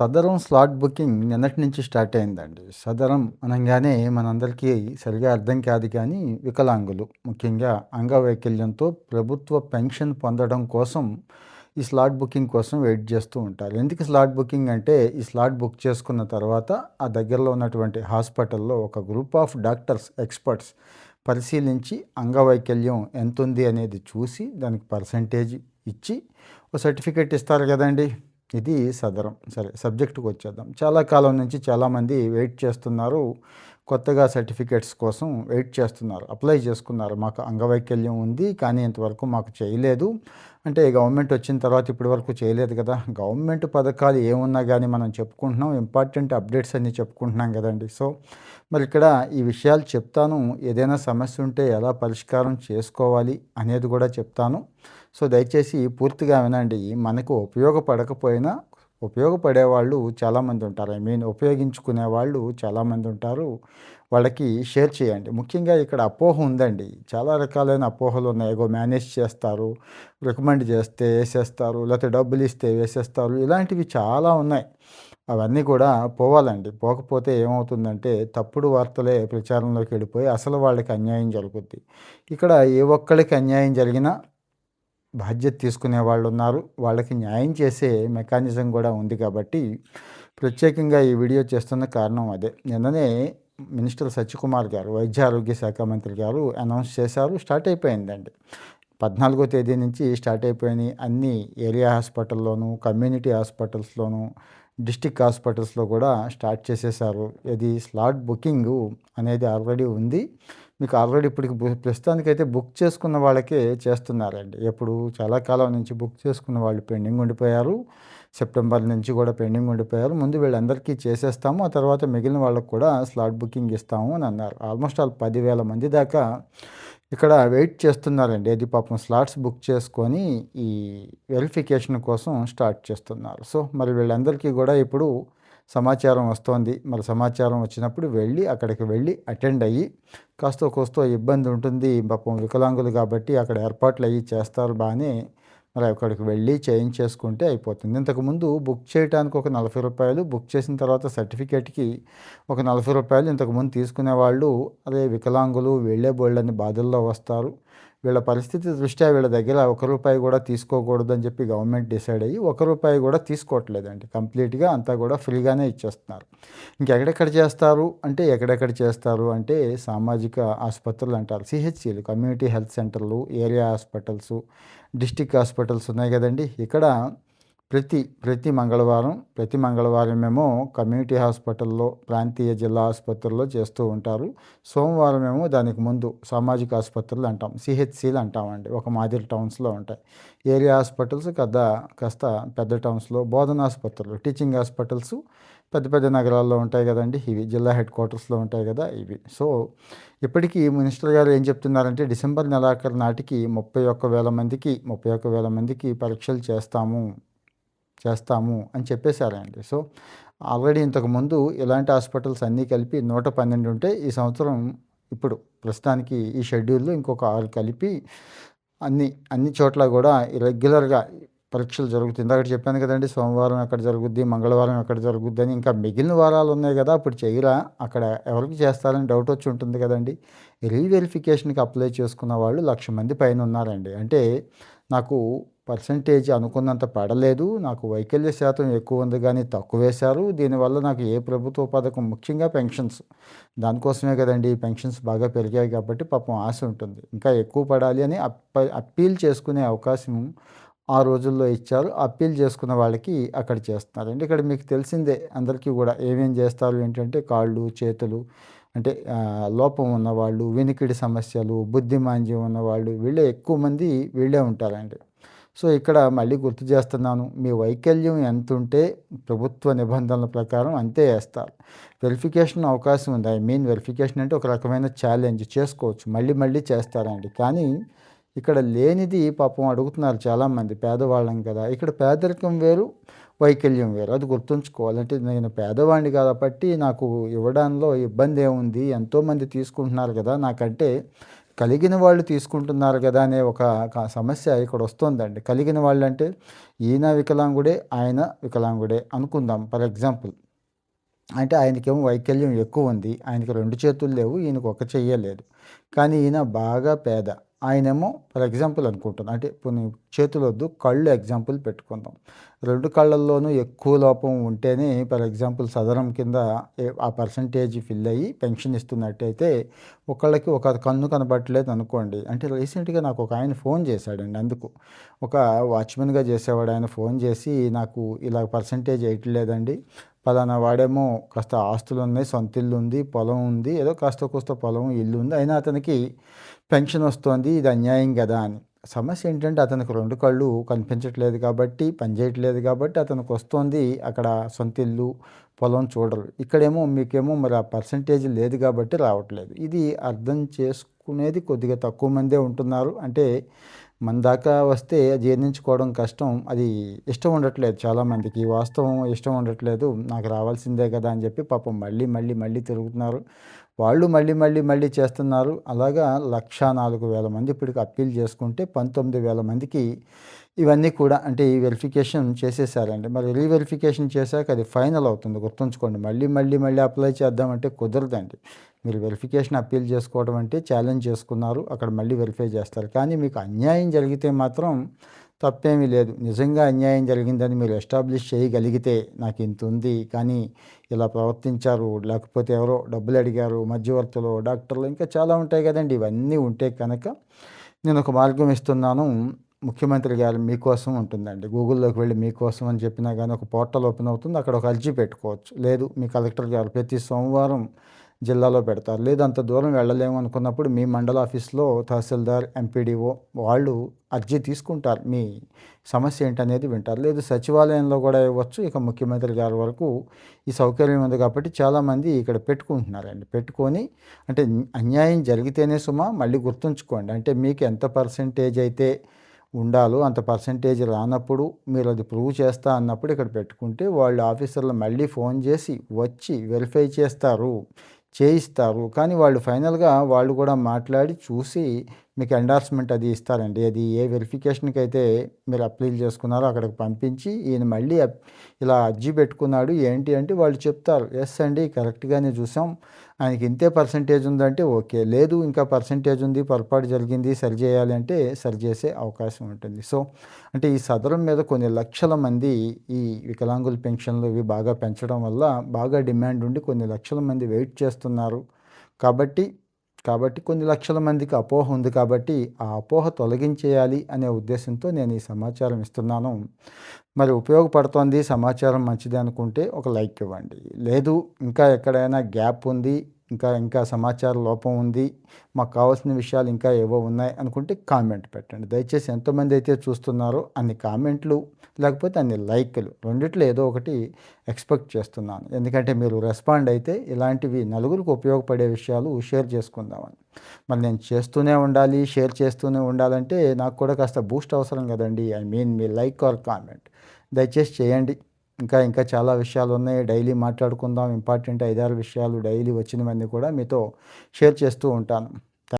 సదరం slot booking నిన్నటి నుంచి start అయిందండి. సదరం అనగానే మనందరికీ సరిగా అర్థం కాదు కానీ వికలాంగులు ముఖ్యంగా అంగవైకల్యంతో ప్రభుత్వ పెన్షన్ పొందడం కోసం ఈ స్లాట్ బుకింగ్ కోసం వెయిట్ చేస్తూ ఉంటారు. ఎందుకు స్లాట్ బుకింగ్ అంటే ఈ స్లాట్ బుక్ చేసుకున్న తర్వాత ఆ దగ్గరలో ఉన్నటువంటి హాస్పిటల్లో ఒక గ్రూప్ ఆఫ్ డాక్టర్స్ ఎక్స్పర్ట్స్ పరిశీలించి అంగవైకల్యం ఎంత ఉంది అనేది చూసి దానికి పర్సంటేజ్ ఇచ్చి ఓ సర్టిఫికేట్ ఇస్తారు కదండి. ఇది సదరం. సరే సబ్జెక్టుకు వచ్చేద్దాం. చాలా కాలం నుంచి చాలామంది వెయిట్ చేస్తున్నారు. కొత్తగా సర్టిఫికేట్స్ కోసం వెయిట్ చేస్తున్నారు. అప్లై చేసుకున్నారు. మాకు అంగవైకల్యం ఉంది కానీ ఇంతవరకు మాకు చేయలేదు. అంటే గవర్నమెంట్ వచ్చిన తర్వాత ఇప్పటి వరకు చేయలేదు కదా. గవర్నమెంట్ పథకాలు ఏమున్నా కానీ మనం చెప్పుకుంటున్నాం. ఇంపార్టెంట్ అప్డేట్స్ అన్నీ చెప్పుకుంటున్నాం కదండి. సో మరి ఇక్కడ ఈ విషయాలు చెప్తాను. ఏదైనా సమస్య ఉంటే ఎలా పరిష్కారం చేసుకోవాలి అనేది కూడా చెప్తాను. సో దయచేసి పూర్తిగా వినండి. మనకు ఉపయోగపడకపోయినా ఉపయోగపడే వాళ్ళు చాలామంది ఉంటారు. ఐ మీన్ ఉపయోగించుకునే వాళ్ళు చాలామంది ఉంటారు. వాళ్ళకి షేర్ చేయండి. ముఖ్యంగా ఇక్కడ అపోహ ఉందండి. చాలా రకాలైన అపోహలు ఉన్నాయి. ఏగో మేనేజ్ చేస్తారు రికమెండ్ చేస్తే వేసేస్తారు లేకపోతే డబ్బులు ఇస్తే వేసేస్తారు. ఇలాంటివి చాలా ఉన్నాయి. అవన్నీ కూడా పోవాలండి. పోకపోతే ఏమవుతుందంటే తప్పుడు వార్తలే ప్రచారంలోకి వెళ్ళిపోయి అసలు వాళ్ళకి అన్యాయం జరుగుద్ది. ఇక్కడ ఏ ఒక్కరికి అన్యాయం జరిగినా బాధ్యత తీసుకునే వాళ్ళు ఉన్నారు. వాళ్ళకి న్యాయం చేసే మెకానిజం కూడా ఉంది కాబట్టి ప్రత్యేకంగా ఈ వీడియో చేస్తున్న కారణం అదే. నిన్ననే మినిస్టర్ సత్యకుమార్ గారు వైద్య ఆరోగ్య శాఖ మంత్రి గారు అనౌన్స్ చేశారు. స్టార్ట్ అయిపోయిందండి. పద్నాలుగో తేదీ నుంచి స్టార్ట్ అయిపోయినాయి. అన్ని ఏరియా హాస్పిటల్లోనూ కమ్యూనిటీ హాస్పిటల్స్లోనూ డిస్టిక్ హాస్పిటల్స్లో కూడా స్టార్ట్ చేసేసారు ఇది స్లాట్ బుకింగ్ అనేది ఆల్రెడీ ఉంది. మీకు ఆల్రెడీ ఇప్పటికి ప్రస్తుతానికైతే బుక్ చేసుకున్న వాళ్ళకే చేస్తున్నారండి. ఎప్పుడు చాలా కాలం నుంచి బుక్ చేసుకున్న వాళ్ళు పెండింగ్ ఉండిపోయారు. సెప్టెంబర్ నుంచి కూడా పెండింగ్ ఉండిపోయారు. ముందు వీళ్ళందరికీ చేసేస్తాము. ఆ తర్వాత మిగిలిన వాళ్ళకు కూడా స్లాట్ బుకింగ్ ఇస్తాము అని అన్నారు. ఆల్మోస్ట్ ఆల్ పదివేల మంది దాకా ఇక్కడ వెయిట్ చేస్తున్నారండి. అది పాపం స్లాట్స్ బుక్ చేసుకొని ఈ వెరిఫికేషన్ కోసం స్టార్ట్ చేస్తున్నారు. సో మరి వీళ్ళందరికీ కూడా ఇప్పుడు సమాచారం వస్తోంది. మరి సమాచారం వచ్చినప్పుడు వెళ్ళి అక్కడికి వెళ్ళి అటెండ్ అయ్యి కాస్త కోస్తో ఇబ్బంది ఉంటుంది. పాపం వికలాంగులు కాబట్టి అక్కడ ఏర్పాట్లు అయ్యి చేస్తారు బాగానే మరి అక్కడికి వెళ్ళి చేయించేసుకుంటే అయిపోతుంది. ఇంతకుముందు బుక్ చేయడానికి ఒక నలభై రూపాయలు బుక్ చేసిన తర్వాత సర్టిఫికేట్కి ఒక నలభై రూపాయలు ఇంతకుముందు తీసుకునే వాళ్ళు అదే వికలాంగులు వెళ్ళే బోళ్ళని బాధల్లో వస్తారు. వీళ్ళ పరిస్థితి దృష్ట్యా వీళ్ళ దగ్గర ఒక రూపాయి కూడా తీసుకోకూడదు అని చెప్పి గవర్నమెంట్ డిసైడ్ అయ్యి ఒక రూపాయి కూడా తీసుకోవట్లేదండి. కంప్లీట్గా అంతా కూడా ఫ్రీగానే ఇచ్చేస్తున్నారు. ఇంకెక్కడెక్కడ చేస్తారు? అంటే ఎక్కడెక్కడ చేస్తారు? అంటే సామాజిక ఆసుపత్రులు అంటారు. సిహెచ్సిలు కమ్యూనిటీ హెల్త్ సెంటర్లు ఏరియా హాస్పిటల్స్ డిస్టిక్ హాస్పిటల్స్ ఉన్నాయి కదండి. ఇక్కడ ప్రతి ప్రతి మంగళవారం ప్రతి మంగళవారం మేము కమ్యూనిటీ హాస్పిటల్లో ప్రాంతీయ జిల్లా ఆసుపత్రుల్లో చేస్తూ ఉంటారు. సోమవారం మేము దానికి ముందు సామాజిక ఆసుపత్రులు అంటాం. సిహెచ్సిలు అంటామండి. ఒక మాదిరి టౌన్స్లో ఉంటాయి. ఏరియా హాస్పిటల్స్ పెద్ద కాస్త పెద్ద టౌన్స్లో బోధన ఆసుపత్రులు టీచింగ్ హాస్పిటల్స్ పెద్ద పెద్ద నగరాల్లో ఉంటాయి కదండి. ఇవి జిల్లా హెడ్ క్వార్టర్స్లో ఉంటాయి కదా ఇవి. సో ఇప్పటికీ మినిస్టర్ గారు ఏం చెప్తున్నారంటే డిసెంబర్ నెలాఖరు నాటికి ముప్పై ఒక్క వేల మందికి ముప్పై ఒక్క వేల మందికి పరీక్షలు చేస్తాము. చేస్తాము అని చెప్పేశారండి. సో ఆల్రెడీ ఇంతకుముందు ఇలాంటి హాస్పిటల్స్ అన్నీ కలిపి నూట పన్నెండు ఉంటే ఈ సంవత్సరం ఇప్పుడు ప్రస్తుతానికి ఈ షెడ్యూల్లో ఇంకొక ఆరు కలిపి అన్ని అన్ని చోట్ల కూడా రెగ్యులర్గా పరీక్షలు జరుగుతుంది. అక్కడ చెప్పాను కదండి సోమవారం ఎక్కడ జరుగుద్ది మంగళవారం ఎక్కడ జరుగుద్ది అని ఇంకా మిగిలిన వారాలు ఉన్నాయి కదా అప్పుడు చేయరా? అక్కడ ఎవరికి చేస్తారని డౌట్ వచ్చి ఉంటుంది కదండి. రీవెరిఫికేషన్కి అప్లై చేసుకున్న వాళ్ళు లక్ష మంది పైన ఉన్నారండి. అంటే నాకు పర్సంటేజ్ అనుకున్నంత పడలేదు. నాకు వైకల్య శాతం ఎక్కువ ఉంది కానీ తక్కువ వేశారు. దీనివల్ల నాకు ఏ ప్రభుత్వ పథకం ముఖ్యంగా పెన్షన్స్. దానికోసమే కదండి పెన్షన్స్ బాగా పెరిగాయి కాబట్టి పాపం ఆశ ఉంటుంది. ఇంకా ఎక్కువ పడాలి అని అప్ప అప్పీల్ చేసుకునే అవకాశం ఆ రోజుల్లో ఇచ్చారు. అప్పీల్ చేసుకున్న వాళ్ళకి అక్కడ చేస్తున్నారండి. ఇక్కడ మీకు తెలిసిందే అందరికీ కూడా ఏమేం చేస్తారు ఏంటంటే కాళ్ళు చేతులు అంటే లోపం ఉన్నవాళ్ళు వినికిడి సమస్యలు బుద్ధిమాంద్యం ఉన్నవాళ్ళు వీళ్ళే ఎక్కువ మంది వీళ్ళే ఉంటారండి. సో ఇక్కడ మళ్ళీ గుర్తు చేస్తున్నాను మీ వైకల్యం ఎంత ఉంటే ప్రభుత్వ నిబంధనల ప్రకారం అంతే వేస్తారు. వెరిఫికేషన్ అవకాశం ఉంది. ఐ మీన్ వెరిఫికేషన్ అంటే ఒక రకమైన ఛాలెంజ్ చేసుకోవచ్చు. మళ్ళీ మళ్ళీ చేస్తారండి. కానీ ఇక్కడ లేనిది పాపం అడుగుతున్నారు చాలామంది పేదవాళ్ళం కదా. ఇక్కడ పేదరికం వేరు వైకల్యం వేరు. అది గుర్తుంచుకోవాలంటే నేను పేదవాడిని కాబట్టి నాకు ఇవ్వడంలో ఇబ్బంది ఏముంది? ఎంతోమంది తీసుకుంటున్నారు కదా. నాకంటే కలిగిన వాళ్ళు తీసుకుంటున్నారు కదా అనే ఒక సమస్య ఇక్కడ వస్తుందండి. కలిగిన వాళ్ళు అంటే ఈయన వికలాంగుడే ఆయన వికలాంగుడే అనుకుందాం. ఫర్ ఎగ్జాంపుల్ అంటే ఆయనకేమో వైకల్యం ఎక్కువ ఉంది. ఆయనకి రెండు చేతులు లేవు ఈయనకు ఒక చెయ్యలేదు. కానీ ఈయన బాగా పేద. ఆయనేమో ఫర్ ఎగ్జాంపుల్ అనుకుంటున్నాను అంటే కొన్ని చేతులు వద్దు కళ్ళు ఎగ్జాంపుల్ పెట్టుకుందాం. రెండు కళ్ళల్లోనూ ఎక్కువ లోపం ఉంటేనే ఫర్ ఎగ్జాంపుల్ సదరం కింద ఆ పర్సంటేజ్ ఫిల్ అయ్యి పెన్షన్ ఇస్తున్నట్టయితే ఒకళ్ళకి ఒక కన్ను కనబట్టలేదు అనుకోండి. అంటే రీసెంట్గా నాకు ఒక ఆయన ఫోన్ చేశాడండి అందుకు. ఒక వాచ్మెన్గా చేసేవాడు ఆయన ఫోన్ చేసి నాకు ఇలా పర్సంటేజ్ వేయట్లేదండి పలానా వాడేమో కాస్త ఆస్తులు ఉన్నాయి సొంత ఇల్లు ఉంది పొలం ఉంది ఏదో కాస్త కోస్త పొలం ఇల్లు ఉంది అయినా అతనికి పెన్షన్ వస్తుంది ఇది అన్యాయం కదా అని. సమస్య ఏంటంటే అతనికి రెండు కళ్ళు కనిపించట్లేదు కాబట్టి పనిచేయట్లేదు కాబట్టి అతనికి వస్తుంది అక్కడ సొంత ఇల్లు పొలం చూడరు. ఇక్కడేమో మీకేమో మరి ఆ పర్సంటేజ్ లేదు కాబట్టి రావట్లేదు. ఇది అర్థం చేసుకునేది కొద్దిగా తక్కువ మందే ఉంటున్నారు. అంటే మన దాకా వస్తే జీర్ణించుకోవడం కష్టం. అది ఇష్టం ఉండట్లేదు చాలామందికి. వాస్తవం ఇష్టం ఉండట్లేదు. నాకు రావాల్సిందే కదా అని చెప్పి పాపం మళ్ళీ మళ్ళీ మళ్ళీ తిరుగుతున్నారు. వాళ్ళు మళ్ళీ మళ్ళీ మళ్ళీ చేస్తున్నారు. అలాగా లక్షా నాలుగు వేల మంది ఇప్పటికి అప్పీల్ చేసుకుంటే పంతొమ్మిది వేల మందికి ఇవన్నీ కూడా అంటే ఈ వెరిఫికేషన్ చేసేసారండి. మరి రీవెరిఫికేషన్ చేశాక అది ఫైనల్ అవుతుంది. గుర్తుంచుకోండి. మళ్ళీ మళ్ళీ మళ్ళీ అప్లై చేద్దామంటే కుదరదండి. మీరు వెరిఫికేషన్ అప్పీల్ చేసుకోవడం అంటే ఛాలెంజ్ చేసుకున్నారు. అక్కడ మళ్ళీ వెరిఫై చేస్తారు. కానీ మీకు అన్యాయం జరిగితే మాత్రం తప్పేమీ లేదు. నిజంగా అన్యాయం జరిగిందని మీరు ఎస్టాబ్లిష్ చేయగలిగితే నాకు ఇంత ఉంది కానీ ఇలా ప్రవర్తించారు లేకపోతే ఎవరో డబ్బులు అడిగారు మధ్యవర్తులు డాక్టర్లు ఇంకా చాలా ఉంటాయి కదండి. ఇవన్నీ ఉంటే కనుక నేను ఒక మార్గం ఇస్తున్నాను. ముఖ్యమంత్రి గారు మీకోసం ఉంటుందండి. గూగుల్లోకి వెళ్ళి మీకోసం అని చెప్పినా కానీ ఒక పోర్టల్ ఓపెన్ అవుతుంది. అక్కడ ఒక అర్జీ పెట్టుకోవచ్చు. లేదు మీ కలెక్టర్ గారు ప్రతి సోమవారం జిల్లాలో పెడతారు. లేదు అంత దూరం వెళ్ళలేము అనుకున్నప్పుడు మీ మండల ఆఫీస్లో తహసీల్దార్ ఎంపీడీఓ వాళ్ళు అర్జీ తీసుకుంటారు. మీ సమస్య ఏంటనేది వింటారు. లేదు సచివాలయంలో కూడా ఇవ్వచ్చు. ఇక ముఖ్యమంత్రి గారి వరకు ఈ సౌకర్యం ఉంది కాబట్టి చాలామంది ఇక్కడ పెట్టుకుంటున్నారండి. పెట్టుకొని అంటే అన్యాయం జరిగితేనే సుమా మళ్ళీ గుర్తుంచుకోండి. అంటే మీకు ఎంత పర్సంటేజ్ అయితే ఉండాలో అంత పర్సంటేజ్ రానప్పుడు మీరు అది ప్రూవ్ చేస్తా అన్నప్పుడు ఇక్కడ పెట్టుకుంటే వాళ్ళు ఆఫీసర్లు మళ్ళీ ఫోన్ చేసి వచ్చి వెరిఫై చేస్తారు. చేయిస్తారు కానీ వాళ్ళు ఫైనల్గా వాళ్ళు కూడా మాట్లాడి చూసి మీకు ఎండార్స్మెంట్ అది ఇస్తారండి. అది ఏ వెరిఫికేషన్కి అయితే మీరు అప్లై చేసుకున్నారో అక్కడికి పంపించి ఈయన మళ్ళీ ఇలా అర్జీ పెట్టుకున్నాడు ఏంటి అంటే వాళ్ళు చెప్తారు ఎస్ అండి కరెక్ట్గానే చూసాం. ఆయనకి ఇంతే పర్సంటేజ్ ఉందంటే ఓకే. లేదు ఇంకా పర్సంటేజ్ ఉంది పొరపాటు జరిగింది సరి చేయాలి అంటే సరి చేసే అవకాశం ఉంటుంది. సో అంటే ఈ సదరం మీద కొన్ని లక్షల మంది ఈ వికలాంగుల పెన్షన్లు ఇవి బాగా పెంచడం వల్ల బాగా డిమాండ్ ఉండి కొన్ని లక్షల మంది వెయిట్ చేస్తున్నారు. కాబట్టి కాబట్టి కొన్ని లక్షల మందికి అపోహ ఉంది కాబట్టి ఆ అపోహ తొలగించేయాలి అనే ఉద్దేశంతో నేను ఈ సమాచారం ఇస్తున్నాను. మరి ఉపయోగపడుతోంది సమాచారం మంచిది అనుకుంటే ఒక లైక్ ఇవ్వండి. లేదు ఇంకా ఎక్కడైనా గ్యాప్ ఉంది ఇంకా ఇంకా సమాచార లోపం ఉంది. మాకు కావాల్సిన విషయాలు ఇంకా ఏవో ఉన్నాయి అనుకుంటే కామెంట్ పెట్టండి. దయచేసి ఎంతమంది అయితే చూస్తున్నారో అన్ని కామెంట్లు లేకపోతే అన్ని లైక్లు రెండిట్లో ఏదో ఒకటి ఎక్స్పెక్ట్ చేస్తున్నాను. ఎందుకంటే మీరు రెస్పాండ్ అయితే ఇలాంటివి నలుగురికి ఉపయోగపడే విషయాలు షేర్ చేసుకుందామని. మరి నేను చేస్తూనే ఉండాలి షేర్ చేస్తూనే ఉండాలంటే నాకు కూడా కాస్త బూస్ట్ అవసరం కదండి. ఐ మీన్ మీ లైక్ ఆర్ కామెంట్. దయచేసి చేయండి. ఇంకా ఇంకా చాలా విషయాలు ఉన్నాయి. డైలీ మాట్లాడుకుందాం. ఇంపార్టెంట్ ఐదారు విషయాలు డైలీ వచ్చినవన్నీ కూడా మీతో షేర్ చేస్తూ ఉంటాను.